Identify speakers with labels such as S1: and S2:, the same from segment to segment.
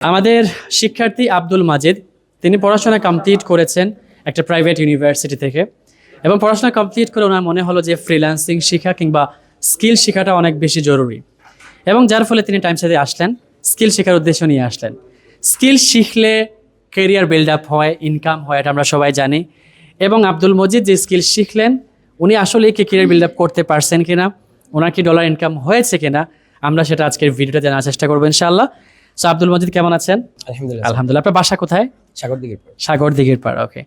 S1: আমাদের শিক্ষার্থী আব্দুল মাজিদ, তিনি পড়াশোনা কমপ্লিট করেছেন একটা প্রাইভেট ইউনিভার্সিটি থেকে এবং পড়াশোনা কমপ্লিট করে ওনার মনে হলো যে ফ্রিল্যান্সিং শেখা কিংবা স্কিল শেখাটা অনেক বেশি জরুরি। এবং যার ফলে তিনি টাইম সাথে আসলেন স্কিল শেখার উদ্দেশ্য নিয়ে আসলেন। স্কিল শিখলে কেরিয়ার বিল্ড আপ হয় ইনকাম হয়, এটা আমরা সবাই জানি। এবং আব্দুল মজিদ যে স্কিল শিখলেন, উনি আসলে কি কেরিয়ার বিল্ড আপ করতে পারছেন কিনা, ওনার কি ডলার ইনকাম হয়েছে কিনা, আমরা সেটা আজকের ভিডিওটা জানার চেষ্টা করব ইনশাআল্লাহ। সো আব্দুল মজিদ কেমন আছেন?
S2: আলহামদুলিল্লাহ
S1: আলহামদুলিল্লাহ। আপনার বাসা কোথায়?
S2: সাগর দিকে
S1: সাগর দিঘির পাড় ওকে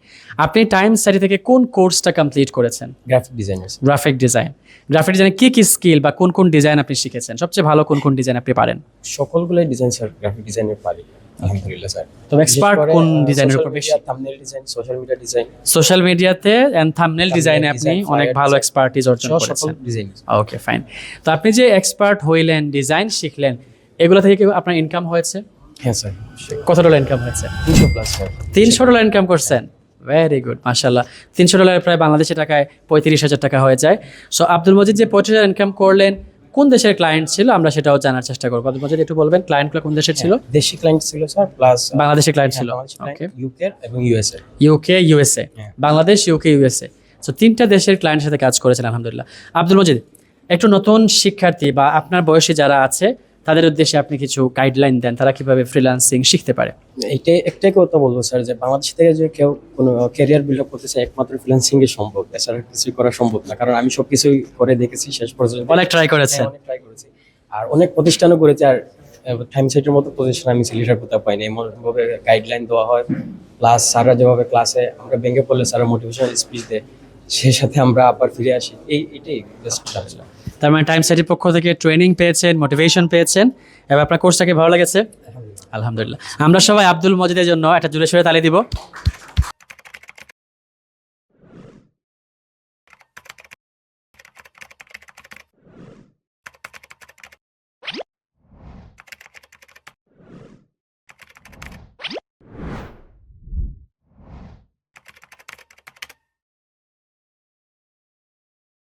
S1: আপনি টাইম স্টাডি থেকে কোন কোর্সটা কমপ্লিট করেছেন?
S2: Graphic designer
S1: graphic design graphic ডিজাইনে কি কি স্কিল বা কোন কোন ডিজাইন আপনি শিখেছেন? সবচেয়ে ভালো কোন কোন ডিজাইন আপনি পারেন?
S2: সকলগুলোই ডিজাইন স্যার গ্রাফিক ডিজাইনের পারি। আলহামদুলিল্লাহ স্যার
S1: তবে এক্সপার্ট কোন ডিজাইনের উপর বেশি?
S2: Thumbnail design social media design
S1: social মিডিয়াতে এন্ড থাম্বনেল ডিজাইনে আপনি অনেক ভালো
S2: design,
S1: এক্সপার্টিজ অর্জন করেছেন। ওকে ফাইন তো আপনি যে এক্সপার্ট হইলেন ডিজাইন শিখলেন এগুলো থেকে কি আপনার ইনকাম হয়েছে?
S2: হ্যাঁ স্যার।
S1: কত ডলার ইনকাম হয়েছে?
S2: তিনশো প্লাস স্যার।
S1: তিনশো ডলার ইনকাম করছেন? ভেরি গুড মাশাল্লাহ তিনশো ডলার প্রায় বাংলাদেশি টাকায় পঁয়ত্রিশ হাজার টাকা হয়ে যায়। সো আব্দুল মজিদ যে পঁচিশ হাজার ইনকাম করলেন কোন দেশের ক্লায়েন্ট ছিল? আমরা সেটাও জানার চেষ্টা করব। আব্দুল মজিদ একটু বলবেন ক্লায়েন্টগুলো কোন দেশের ছিল?
S2: দেশি ক্লায়েন্ট ছিল স্যার প্লাস
S1: বাংলাদেশি ক্লায়েন্ট ছিল। ওকে
S2: ইউকে এবং ইউএসএ
S1: ইউকে ইউএসএ
S2: হ্যাঁ।
S1: বাংলাদেশ ইউকে ইউএসএ সো তিনটা দেশের ক্লায়েন্টের সাথে কাজ করেছেন আলহামদুলিল্লাহ। আব্দুল মজিদ একটু নতুন শিক্ষার্থী বা আপনার বয়সী যারা আছে তাদের উদ্দেশ্যে আপনি কিছু গাইডলাইন দেন তারা কীভাবে ফ্রিল্যান্সিং শিখতে পারে?
S2: এইটাই একটাই কথা বলব স্যার যে বাংলাদেশ থেকে যে কেউ কোনো ক্যারিয়ার বিল্ড আপ করতে চায় একমাত্র ফ্রিল্যান্সিং এ সম্ভব। এছাড়া কিছু করা সম্ভব না কারণ আমি সবকিছুই করে দেখেছি শেষ পর্যন্ত।
S1: অনেক ট্রাই
S2: হ্যাঁ, অনেক ট্রাই করেছি। আর অনেক প্রতিষ্ঠানও করেছে আর টাইম সাইটের মতো প্রতিষ্ঠান আমি সিলেটের কোথাও পাইনি। এমনভাবে গাইডলাইন দেওয়া হয় প্লাস স্যাররা যেভাবে ক্লাসে আমরা ভেঙে পড়লে স্যাররা মোটিভেশনাল স্পিচ দেয় সে সাথে আমরা আবার ফিরে আসি। এই এটাই বেস্ট
S1: তার মানে টাইম সাইটের পক্ষ থেকে ট্রেনিং পেয়েছেন মোটিভেশন পেয়েছেন। এবার আপনার কোর্সটাকে ভালো লেগেছে? আলহামদুলিল্লাহ। আমরা সবাই আব্দুল মজিদের জন্য একটা জুড়ে সরে তালি দিব।